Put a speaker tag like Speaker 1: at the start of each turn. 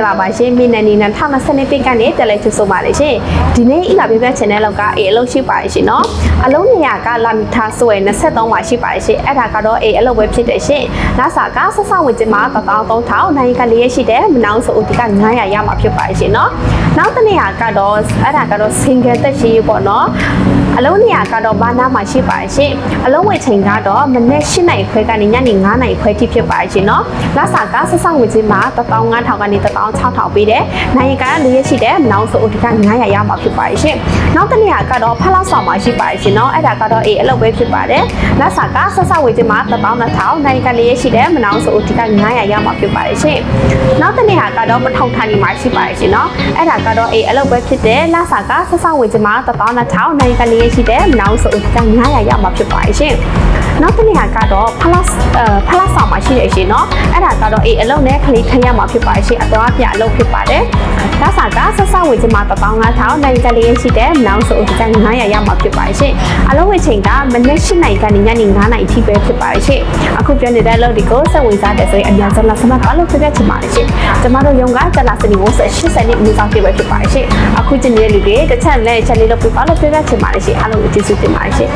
Speaker 1: ္ဂလာပါရှင်မိနန်နီနန်2020ပြည့်ကနေတက်လဲချဆိုပါလေရှင်ဒီနေ့ဤကပြပြ channel လောက်ကအေအလုပ်ရှိပါရှင်နော်အလုံးနေရကလာမီထားဆိုရယ်23ပါရှိပါရှင်အဲ့ဒါကတော့အေအလုပ်ပဲဖြစ်တယ်ရှင်လာစာကဆက်ဆောက်ဝင်ခြင်းမှာ13000နိုင်ကလေးရရှိတယ်မနောင်ဆိုဦးဒီက900ရမှာဖြစ်ပါရှင်နော်နောက်တစ်နေရာကတော့အဲ့ဒါကတော့ single တက်ရှိပေါ့နော်အလုံးနေရာကတော့ဘာနာမှာရှိပါရှင်အလုံးဝယ်ချိန်ကတော့မနေ့8နိုင်ခွဲကနေညနေ9နိုင်ခွဲထိဖြစ်ပါရှင်နော်လာစာကဆက်ဆောက်ဝင်ခြင်းမှာ15000ကနေ16000ပေးတယ်နိုင်ကလေးရရှိတယ်မနောင်ဆိုဦးဒီက900ရမှာဖြစ်ပါရှင်နောက်တစ်နေရာကတော့ဖလားဆောင်မှာရှိပါရှင်နော်အဲ့ဒါကတော့အေးအလုပ်ပဲဖြစ်ပါတယ်လာစာကဆက်ဆောက်ဝင်ခြင်းမှာ12000နိုင်ကလေးရရှိတယ်မနောင်ဆိုဦးဒီက900ရမှာဖြစ်ပါရှင်နောက်တစ်နေရာကတော့ပထောင်ဌာနီမှာရှိပါရှင်နော်အဲ့ဒါကတော့အေးအလုပ်ပဲဖြစ်တယ်လာစာကဆက်ဆောက်ဝင်ခြင်းမှာ12000နိုင်ကလေးရရှိတယ်မနောင်ဆိုဦးဒီက900ရမှာဖြစ်ပါရှင် နောက်တစ်နေရာကတော့ဖလားဖလားဆောင်မှာရှိတယ်ရှင်နော်အဲ့ဒါကတော့အေးအလုပ်နဲ့ခလေးထရမှာဖြစ်ပါရှင်အသွားပြအလုပ်ဖြစ်ပါတယ်လာစာကဆက်ဆောက်ဝင်ခြင်းမှာ15000နိုင်ကလေးရရှိတယ်မနောင်ဆိုဦးဒီက900ရမှာဖြစ်ပါရှင်အလုပ်ဝင်ချိန်ကမနေ့8နိုင်ကနေညနေ9နိုင်အထိပဲဖြစ်ပါရှင်အခုပြောနေတဲ့အလုပ်တွေကိုစက်ဝင်စားတယ်ဆိုရင်အများဆုံးလာစမှတ်ပါလို့ပြပြချင်ပါတယ်ရှင်ကျမတို့ရုံကတက်လာစနေမိုးဆက်80နှစ်မြေဆောင်ပြပဲဖြစ်ပါတယ်ရှင်အခုကျင်နေတဲ့လူတွေတစ်ချက်နဲ့ချက်လေးလုပ်ပြပါလို့ပြပြချင်ပါတယ်ရှင်အားလုံးကိုကျေးဇူးတင်ပါတယ်ရှင်